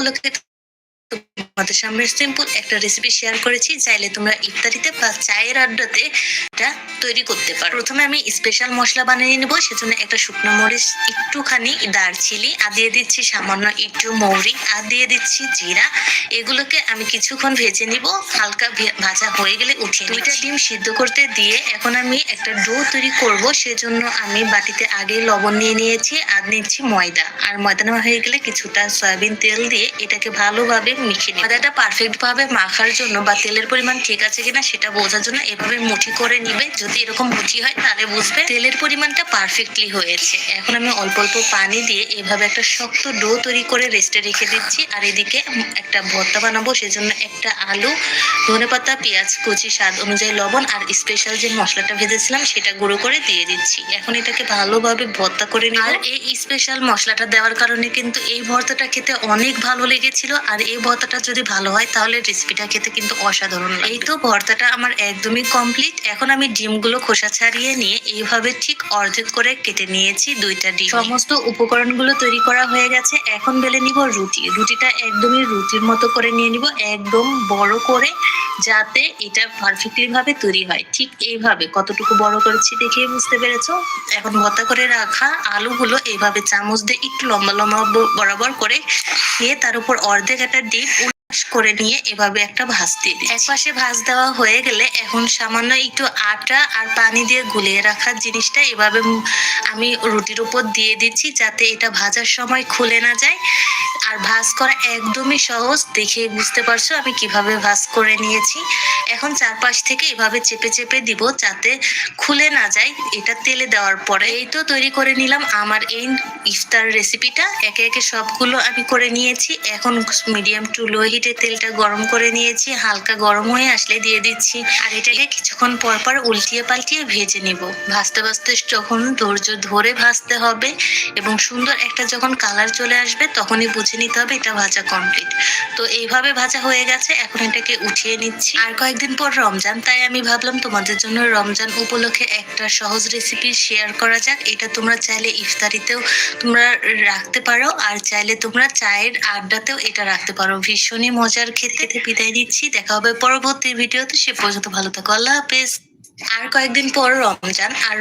উপলক্ষে তোমাদের সামনে সিম্পল একটা রেসিপি শেয়ার করেছি, চাইলে তোমরা ইফতারিতে বা চায়ের আড্ডাতে এটা তৈরি করতে পারো। প্রথমে আমি স্পেশাল মশলা বানিয়ে নেব, সেজন্য একটা শুকনো মরিচ, একটুখানি দারচিনি, আর দিয়ে দিচ্ছি সামান্য একটু মৌরি, আর দিয়ে দিচ্ছি জিরা। এগুলোকে আমি কিছুক্ষণ ভেজে নিব, হালকা ভাজা হয়ে গেলে উঠিয়ে দুইটা ডিম সিদ্ধ করতে দিয়ে এখন আমি একটা ডো তৈরি করব, সেজন্য আমি বাটিতে আগে লবণ নিয়ে নিয়েছি, আর নিচ্ছি ময়দা। আর ময়দা নেওয়া হয়ে গেলে কিছুটা সয়াবিন তেল দিয়ে এটাকে ভালোভাবে মিশিয়ে নিই ময়দাটা পারফেক্ট ভাবে মাখার জন্য বা তেলের পরিমাণ ঠিক আছে কিনা সেটা বোঝার জন্য এভাবে মুঠি করে নিবে। যদি এরকম মুঠি হয় তাহলে বুঝবে তেলের পরিমাণটা পারফেক্টলি হয়েছে। এখন আমি অল্প অল্প পানি দিয়ে এভাবে একটা শক্ত ডো তৈরি করে রেস্টে রেখে দিচ্ছি। আর এদিকে একটা ভর্তা বানাবো, সেজন্য একটা আলু ধনেপাতা পেঁয়াজ, কুচি, স্বাদ অনুযায়ী লবণ আর স্পেশাল যে মশলাটা ভেজেছিলাম সেটা গুঁড়ো করে দিয়ে দিচ্ছি। এখন এটাকে ভালোভাবে ভর্তা করে নিই আর এই স্পেশাল মশলাটা দেওয়ার কারণে কিন্তু এই ভর্তাটা খেতে অনেক ভালো লেগেছিল। আর এই ভর্তাটা যদি ভালো হয়, তাহলে রেসিপিটা খেতে কিন্তু অসাধারণ এই তো ভর্তাটা আমার একদমই কমপ্লিট এখন আমি ডিমগুলো খোসা ছাড়িয়ে নিয়ে এইভাবে ঠিক অর্ধেক করে কেটে নিয়েছি দুইটা ডিম। সমস্ত উপকরণগুলো তৈরি করা হয়ে গেছে। এখন বেলে নিব রুটি। রুটিটা একদমই রুটির মতো করে নিয়ে নিব, একদম বড় করে, যাতে এটা পারফেক্টলি ভাবে তৈরি হয়। ঠিক এইভাবে, কতটুকু বড় করেছি দেখে বুঝতে পেরেছ? এখন ভর্তা করে রাখা আলুগুলো এইভাবে চামচ দিয়ে একটু লম্বা লম্বা বরাবর করে নিয়ে তার উপর অর্ধেক একটা উল্টাস করে নিয়ে এভাবে একটা ভাজ দিয়ে দিই এক পাশে ভাজ দেওয়া হয়ে গেলে এখন সামান্য একটু আটা আর পানি দিয়ে গুলিয়ে রাখার জিনিসটা এভাবে আমি রুটির উপর দিয়ে দিচ্ছি যাতে এটা ভাজার সময় খুলে না যায়। আর ভাজ করা একদমই সহজ দেখে বুঝতে পারছ আমি কীভাবে ভাজ করে নিয়েছি। এখন চারপাশ থেকে এভাবে চেপে চেপে দিব যাতে খুলে না যায়, এটা তেলে দেওয়ার পরে। এই তো তৈরি করে নিলাম আমার এই ইফতার রেসিপিটা একে একে সবগুলো আমি করে নিয়েছি। এখন মিডিয়াম টু লো হিটে তেলটা গরম করে নিয়েছি। হালকা গরম হয়ে আসলে দিয়ে দিচ্ছি। আর এটাকে কিছুক্ষণ পর পর উল্টিয়ে পাল্টিয়ে ভেজে নিব। ভাজতে ভাজতে যখন ধৈর্য ধরে ভাজতে হবে এবং সুন্দর একটা যখন কালার চলে আসবে, তখনই বুঝে নিতে হবে এটা ভাজা কমপ্লিট তো এইভাবে ভাজা হয়ে গেছে, এখন এটাকে উঠিয়ে নিচ্ছি। আর কয়েকদিন পর রমজান, তাই আমি ভাবলাম তোমাদের জন্য রমজান উপলক্ষে একটা সহজ রেসিপি শেয়ার করা যাক। এটা তোমরা চাইলে ইফতারিতেও তোমরা রাখতে পারো, আর চাইলে তোমরা চায়ের আড্ডাতেও এটা রাখতে পারো। ভীষণই মজার খেতে। বিদায় নিচ্ছি। দেখা হবে পরবর্তী ভিডিওতে। সে পর্যন্ত ভালো থাকো। আল্লাহ হাফেজ। আর কয়েকদিন পর রমজান, আর